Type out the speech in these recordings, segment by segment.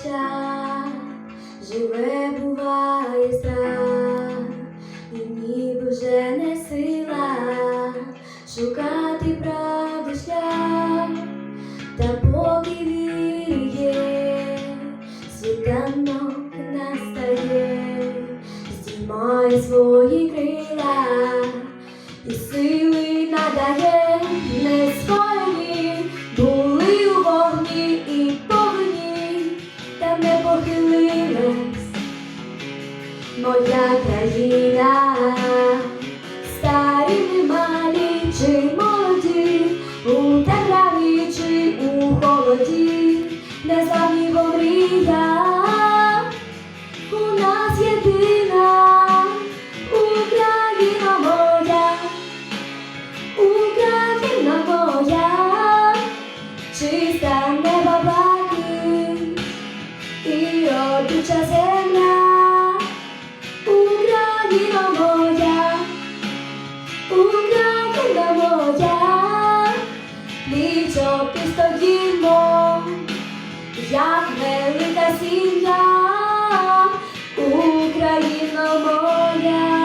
очах живе, буває страх, і ніби вже не сила шукати правди шлях, та поки віє, світанок настає, здіймає свої крила і сили надає холоді, не завніво мрія, у нас єдина Україна моя, Україна моя, чиста неба блакить і родюча земля. Україна моя, Україна моя, пліч опліч стоїмо, як велика сім'я, Україна моя.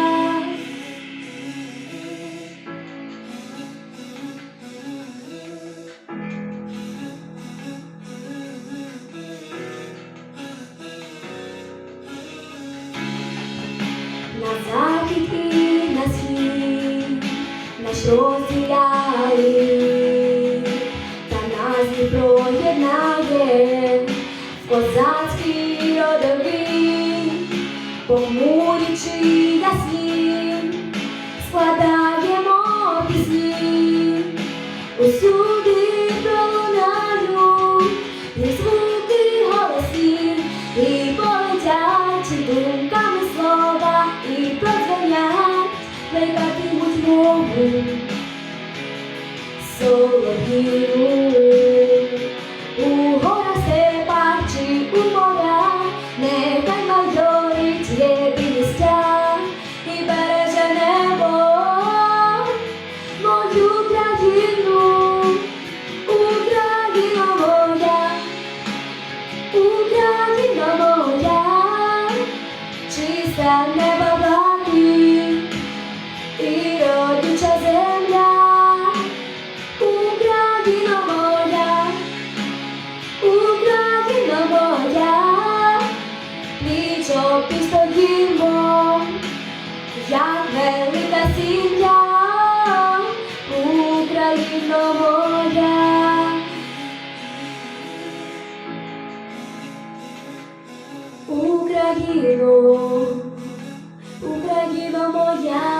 на захід і на схід, наш розділяє, козацькій родові, похмурі чи ясні, складаємо пісні, усюди пролунають і звуки голосів, і полетять думками слова, і прозвонять, плекатимуть мову солов'їну. Чиста неба блакить і родюча земля, Україна моя, Україна моя, пліч опліч стоїмо, як велика сім'я, Україна моя. Україно, Україна моя,